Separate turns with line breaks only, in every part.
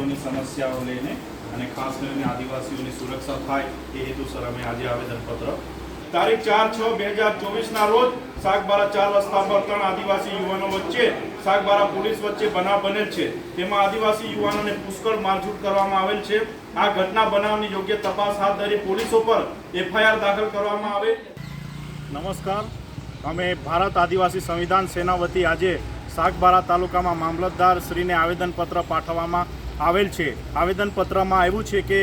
સમસ્યાઓ લઈને અને ખાસ કરીને આદિવાસીઓની સુરક્ષા થાય એ હેતુસર અમે આજે આવેદનપત્ર તારીખ ચાર છ બે હજાર ચોવીસના રોજ સાગબારા ચાર રસ્તા પર ત્રણ આદિવાસી યુવાનો વચ્ચે સાગબારા પોલીસ વચ્ચે બનાવ બનેલ છે. તેમાં આદિવાસી યુવાનોને પુષ્કળ મારઝૂટ કરવામાં આવેલ છે. આ ઘટના બનાવની યોગ્ય તપાસ હાથ ધરી પોલીસો પર એફઆઈઆર દાખલ કરવામાં આવે. નમસ્કાર. અમે ભારત આદિવાસી સંવિધાન સેના વતી આજે સાગબારા તાલુકામાં મામલતદાર શ્રીને આવેદનપત્ર પાઠવવામાં આવેલ છે. આવેદનપત્રમાં એવું છે કે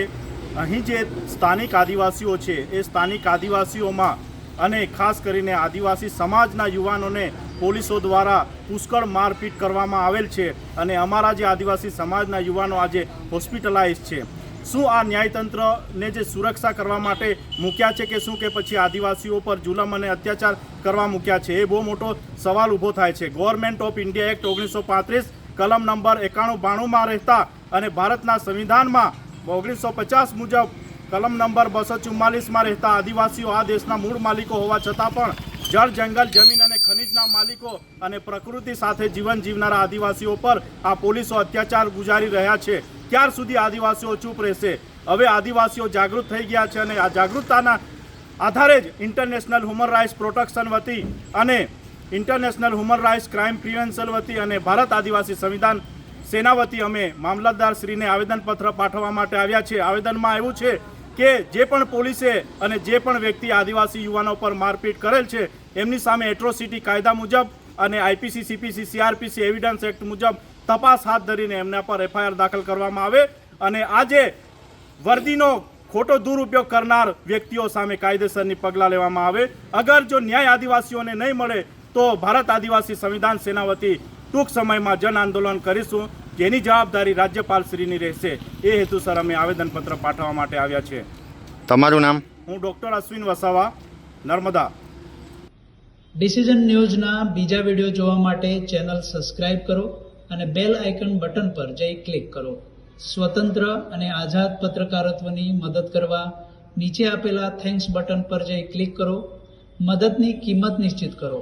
અહીં જે સ્થાનિક આદિવાસીઓ છે, એ સ્થાનિક આદિવાસીઓમાં અને ખાસ કરીને આદિવાસી સમાજના યુવાનોને પોલીસો દ્વારા પુષ્કળ મારપીટ કરવામાં આવેલ છે અને અમારા જે આદિવાસી સમાજના યુવાનો આજે હોસ્પિટલાઇઝ છે. શું આ ન્યાયતંત્રને જે સુરક્ષા કરવા માટે મૂક્યા છે કે શું કે પછી આદિવાસીઓ પર જુલમ અને અત્યાચાર કરવા મૂક્યા છે, એ બહુ મોટો સવાલ ઊભો થાય છે. ગવર્મેન્ટ ઓફ ઇન્ડિયા એક્ટ ઓગણીસો પાંત્રીસ કલમ નંબર એકાણું બાણુંમાં રહેતા અને ભારતના સંવિધાનમાં ઓગણીસો પચાસ મુજબ કલમ નંબર બસો ચુમ્માલીસમાં રહેતા આદિવાસીઓ આ દેશના મૂળ માલિકો હોવા છતાં પણ જળ, જંગલ, જમીન અને ખનિજના માલિકો અને પ્રકૃતિ સાથે જીવન જીવનારા આદિવાસીઓ પર આ પોલીસો અત્યાચાર ગુજારી રહ્યા છે. ક્યાર સુધી આદિવાસીઓ ચૂપ રહેશે? હવે આદિવાસીઓ જાગૃત થઈ ગયા છે અને આ જાગૃતતાના આધારે જ ઇન્ટરનેશનલ હ્યુમન રાઇટ્સ પ્રોટેક્શન વતી અને international human rights crime prevention વતી અને ભારત આદિવાસી સંવિધાન સેના વતી અમે મામલતદાર શ્રીને આવેદનપત્ર પાઠવવા માટે આવ્યા છે આવેદનમાં એવું છે કે જે પણ પોલીસે અને જે પણ વ્યક્તિ આદિવાસી યુવાનો પર મારપીટ કરેલ છે, એમની સામે એટ્રોસિટી કાયદા મુજબ અને IPC, CPC, CRPC evidence act મુજબ તપાસ હાથ ધરીને એમના પર એફઆઈઆર દાખલ કરવામાં આવે અને આજે વર્દીનો ખોટો દુરુપયોગ કરનાર વ્યક્તિઓ સામે કાયદેસરની પગલાં લેવામાં આવે. અગર જો ન્યાય આદિવાસીઓને નહીં મળે તો ભારત આદિવાસી સંવિધાન સેના વતી ટૂંક સમયમાં જન આંદોલન કરીશું. જેની જવાબદારી રાજ્યપાલશ્રીની રહેશે. એ હેતુસર અમે આવેદનપત્ર પાઠવવા માટે આવ્યા છે
તમારું નામ?
હું ડૉક્ટર અશ્વિન વસાવા નર્મદા.
ડિસિઝન ન્યૂઝના બીજા વીડિયો જોવા માટે ચેનલ સબસ્ક્રાઇબ કરો અને બેલ આઇકન બટન પર જઈ ક્લિક કરો. સ્વતંત્ર અને આઝાદ પત્રકારત્વની મદદ કરવા નીચે આપેલા થેન્ક્સ બટન પર જઈ ક્લિક કરો. મદદની કિંમત નિશ્ચિત કરો.